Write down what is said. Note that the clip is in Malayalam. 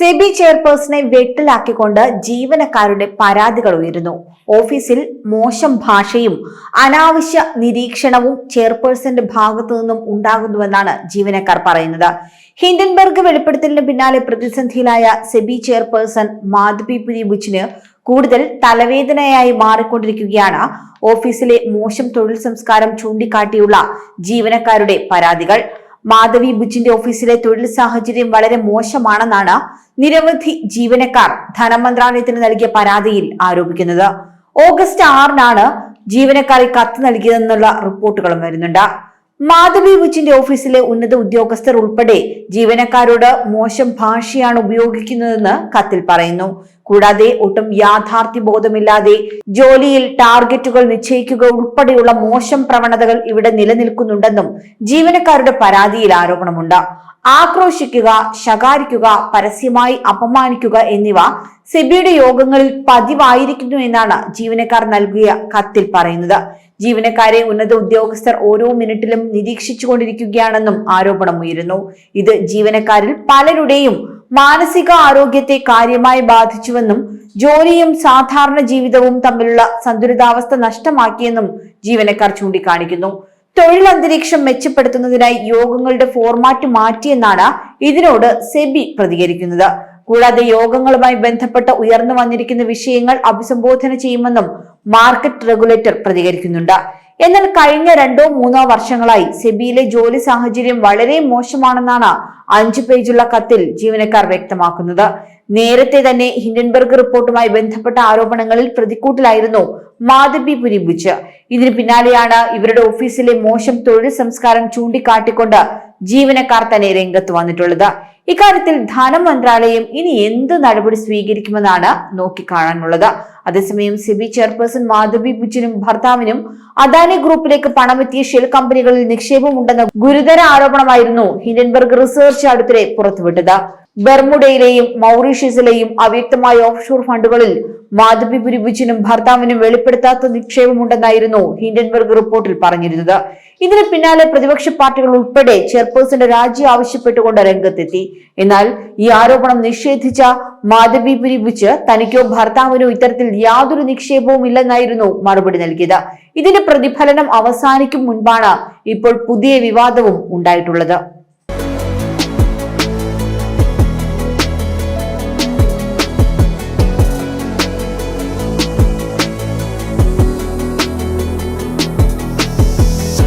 സെബി ചെയർപേഴ്സണെ വെട്ടിലാക്കിക്കൊണ്ട് ജീവനക്കാരുടെ പരാതികൾ ഉയരുന്നു. ഓഫീസിൽ മോശം ഭാഷയും അനാവശ്യ നിരീക്ഷണവും ചെയർപേഴ്സന്റെ ഭാഗത്തു നിന്നും ഉണ്ടാകുന്നുവെന്നാണ് ജീവനക്കാർ പറയുന്നത്. ഹിൻഡൻബർഗ് വെളിപ്പെടുത്തലിന് പിന്നാലെ പ്രതിസന്ധിയിലായ സെബി ചെയർപേഴ്സൺ മാധവി പുരിബുച്ചിന് കൂടുതൽ തലവേദനയായി മാറിക്കൊണ്ടിരിക്കുകയാണ്. ഓഫീസിലെ മോശം തൊഴിൽ സംസ്കാരം ചൂണ്ടിക്കാട്ടിയുള്ള ജീവനക്കാരുടെ പരാതികൾ. മാധവി ബുച്ചിന്റെ ഓഫീസിലെ തൊഴിൽ സാഹചര്യം വളരെ മോശമാണെന്നാണ് നിരവധി ജീവനക്കാർ ധനമന്ത്രാലയത്തിന് നൽകിയ പരാതിയിൽ ആരോപിക്കുന്നത്. ഓഗസ്റ്റ് ആറിനാണ് ജീവനക്കാർ ഈ കത്ത് നൽകിയതെന്നുള്ള റിപ്പോർട്ടുകളും വരുന്നുണ്ട്. മാധവി ബുച്ചിന്റെ ഓഫീസിലെ ഉന്നത ഉദ്യോഗസ്ഥർ ഉൾപ്പെടെ ജീവനക്കാരോട് മോശം ഭാഷയാണ് ഉപയോഗിക്കുന്നതെന്ന് കത്തിൽ പറയുന്നു. കൂടാതെ ഒട്ടും യാഥാർത്ഥ്യ ബോധമില്ലാതെ ജോലിയിൽ ടാർഗറ്റുകൾ നിശ്ചയിക്കുക ഉൾപ്പെടെയുള്ള മോശം പ്രവണതകൾ ഇവിടെ നിലനിൽക്കുന്നുണ്ടെന്നും ജീവനക്കാരുടെ പരാതിയിൽ ആരോപണമുണ്ട്. ആക്രോശിക്കുക ശകാരിക്കുക പരസ്യമായി അപമാനിക്കുക എന്നിവ സെബിയുടെ യോഗങ്ങളിൽ പതിവായിരിക്കുന്നു എന്നാണ് ജീവനക്കാർ നൽകിയ കത്തിൽ പറയുന്നത്. ജീവനക്കാരെ ഉന്നത ഉദ്യോഗസ്ഥർ ഓരോ മിനിറ്റിലും നിരീക്ഷിച്ചുകൊണ്ടിരിക്കുകയാണെന്നും ആരോപണം ഉയരുന്നു ഇത് ജീവനക്കാരിൽ പലരുടെയും മാനസിക ആരോഗ്യത്തെ കാര്യമായി ബാധിച്ചുവെന്നും ജോലിയും സാധാരണ ജീവിതവും തമ്മിലുള്ള സന്തുലിതാവസ്ഥ നഷ്ടമാക്കിയെന്നും ജീവനക്കാർ ചൂണ്ടിക്കാണിക്കുന്നു. തൊഴിൽ അന്തരീക്ഷം മെച്ചപ്പെടുത്തുന്നതിനായി യോഗങ്ങളുടെ ഫോർമാറ്റ് മാറ്റിയെന്നാണ് ഇതിനോട് സെബി പ്രതികരിക്കുന്നത്. കൂടാതെ യോഗങ്ങളുമായി ബന്ധപ്പെട്ട് ഉയർന്നു വന്നിരിക്കുന്ന വിഷയങ്ങൾ അഭിസംബോധന ചെയ്യുമെന്നും മാർക്കറ്റ് റെഗുലേറ്റർ പ്രതികരിക്കുന്നുണ്ട്. എന്നാൽ കഴിഞ്ഞ രണ്ടോ മൂന്നോ വർഷങ്ങളായി സെബിയിലെ ജോലി സാഹചര്യം വളരെ മോശമാണെന്നാണ് അഞ്ചു പേജുള്ള കത്തിൽ ജീവനക്കാർ വ്യക്തമാക്കുന്നത്. നേരത്തെ തന്നെ ഹിൻഡൻബർഗ് റിപ്പോർട്ടുമായി ബന്ധപ്പെട്ട ആരോപണങ്ങളിൽ പ്രതിക്കൂട്ടിലായിരുന്നു മാധബി പുരിബുച്ച് ഇതിനു പിന്നാലെയാണ് ഇവരുടെ ഓഫീസിലെ മോശം തൊഴിൽ സംസ്കാരം ചൂണ്ടിക്കാട്ടിക്കൊണ്ട് ജീവനക്കാർ തന്നെ രംഗത്ത് വന്നിട്ടുള്ളത്. ഇക്കാര്യത്തിൽ ധനമന്ത്രാലയം ഇനി എന്ത് നടപടി സ്വീകരിക്കുമെന്നാണ് നോക്കിക്കാണാനുള്ളത്. അതേസമയം സിബി ചെയർപേഴ്സൺ മാധവി ബുജിനും ഭർത്താവിനും അദാനി ഗ്രൂപ്പിലേക്ക് പണമെത്തിയ ഷെൽ കമ്പനികളിൽ നിക്ഷേപമുണ്ടെന്ന ഗുരുതര ആരോപണമായിരുന്നു ഹിൻഡൻബർഗ് റിസർച്ച് അടുത്തിടെ പുറത്തുവിട്ടത്. ബർമുഡയിലെയും മൗറീഷ്യസിലെയും അവ്യക്തമായ ഓഫ്ഷോർ ഫണ്ടുകളിൽ മാധവി പുരിബുച്ചിനും ഭർത്താവിനും വെളിപ്പെടുത്താത്ത നിക്ഷേപമുണ്ടെന്നായിരുന്നു ഹിൻഡൻബർഗ് റിപ്പോർട്ടിൽ പറഞ്ഞിരുന്നത്. ഇതിന് പിന്നാലെ പ്രതിപക്ഷ പാർട്ടികൾ ഉൾപ്പെടെ ചെയർപേഴ്സന്റെ രാജി ആവശ്യപ്പെട്ടുകൊണ്ട് രംഗത്തെത്തി. എന്നാൽ ഈ ആരോപണം നിഷേധിച്ച മാധവി പുരിബുച്ച് തനിക്കോ ഭർത്താവിനോ ഇത്തരത്തിൽ യാതൊരു നിക്ഷേപവും ഇല്ലെന്നായിരുന്നു മറുപടി നൽകിയത്. ഇതിന്റെ പ്രതിഫലനം അവസാനിക്കും മുൻപാണ് ഇപ്പോൾ പുതിയ വിവാദവും ഉണ്ടായിട്ടുള്ളത്.